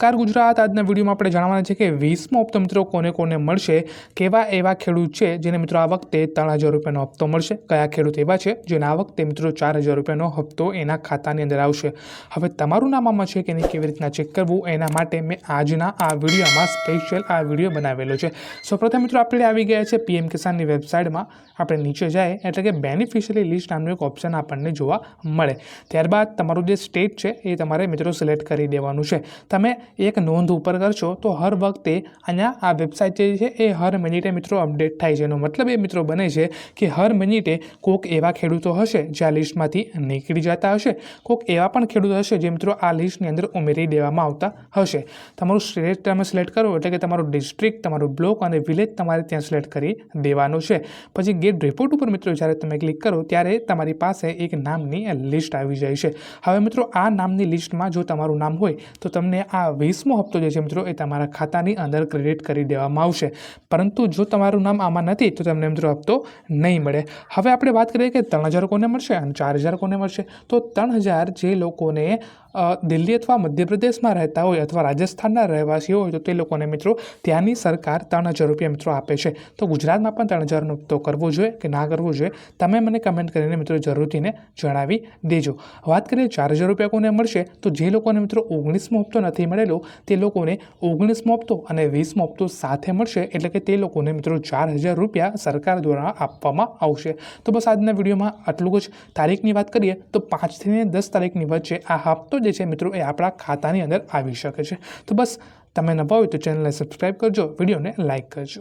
નમસ્કાર ગુજરાત. આજના વિડીયોમાં આપણે જાણવાના છે કે વીસમો હપ્તો મિત્રો કોને કોને મળશે? કેવા એવા ખેડૂત છે જેને મિત્રો આ વખતે ત્રણ હજાર રૂપિયાનો હપ્તો મળશે? કયા ખેડૂત એવા છે જેને આ વખતે મિત્રો ચાર હજાર રૂપિયાનો હપ્તો એના ખાતાની અંદર આવશે? હવે તમારું નામ આમાં છે કે નહીં, કેવી રીતના ચેક કરવું? એના માટે મેં આજના આ વિડીયોમાં સ્પેશિયલ આ વીડિયો બનાવેલો છે. સૌપ્રથમ મિત્રો આપણે આવી ગયા છે પીએમ કિસાનની વેબસાઇટમાં. આપણે નીચે જાય, એટલે કે બેનિફિશિયરી લિસ્ટ નામનું એક ઓપ્શન આપણને જોવા મળે. ત્યારબાદ તમારું જે સ્ટેટ છે એ તમારે મિત્રો સિલેક્ટ કરી દેવાનું છે. તમે એક નોંધ ઉપર કરશો તો હર વખતે અહીંયા આ વેબસાઇટ જે છે એ હર મિનિટે મિત્રો અપડેટ થાય છે. એનો મતલબ એ મિત્રો બને છે કે હર મિનિટે કોઈક એવા ખેડૂતો હશે જે આ લિસ્ટમાંથી નીકળી જતા હશે કોઈક એવા પણ ખેડૂતો હશે જે મિત્રો આ લિસ્ટની અંદર ઉમેરી દેવામાં આવતા હશે. તમારું સ્ટેટ તમે સિલેક્ટ કરો એટલે કે તમારું ડિસ્ટ્રિક્ટ તમારું બ્લોક અને વિલેજ તમારે ત્યાં સિલેક્ટ કરી દેવાનું છે. પછી ગેટ રિપોર્ટ ઉપર મિત્રો જ્યારે તમે ક્લિક કરો ત્યારે તમારી પાસે એક નામની લિસ્ટ આવી જાય છે. હવે મિત્રો આ નામની લિસ્ટમાં જો તમારું નામ હોય તો તમને આ વીસમો હપ્તો જે છે મિત્રો, એ તમારા ખાતાની અંદર ક્રેડિટ કરી દેવામાં આવશે. પરંતુ જો તમારું નામ આમાં નથી, તો તમને મિત્રો હપ્તો નહીં મળે. હવે આપણે વાત કરીએ કે ત્રણ હજાર કોને મળશે અને ચાર હજાર કોને મળશે? તો ત્રણ હજાર જે લોકોને દિલ્હી અથવા મધ્યપ્રદેશમાં રહેતા હોય અથવા રાજસ્થાનના રહેવાસીઓ હોય તો તે લોકોને મિત્રો ત્યાંની સરકાર ત્રણ હજાર રૂપિયા મિત્રો આપે છે. તો ગુજરાતમાં પણ ત્રણ હજારનો તો કરવો જોઈએ કે ના કરવો જોઈએ? તમે મને કમેન્ટ કરીને મિત્રો જરૂરથીને જણાવી દેજો. વાત કરીએ ચાર હજાર રૂપિયા કોને મળશે? તો જે લોકોને મિત્રો ઓગણીસમો હપ્તો નથી મળેલો, તે લોકોને ઓગણીસમો હપ્તો અને વીસમો હપ્તો સાથે મળશે એટલે કે તે લોકોને મિત્રો ચાર હજાર રૂપિયા સરકાર દ્વારા આપવામાં આવશે. તો બસ આજના વિડીયોમાં આટલું જ. તારીખની વાત કરીએ તો પાંચથી ને દસ તારીખની વચ્ચે આ હપ્તો જે છે મિત્રો એ આપણા ખાતાની અંદર આવી શકે છે. તો બસ, તમે નવા હોય તો ચેનલને સબસ્ક્રાઈબ કરજો, વિડીયોને લાઇક કરજો.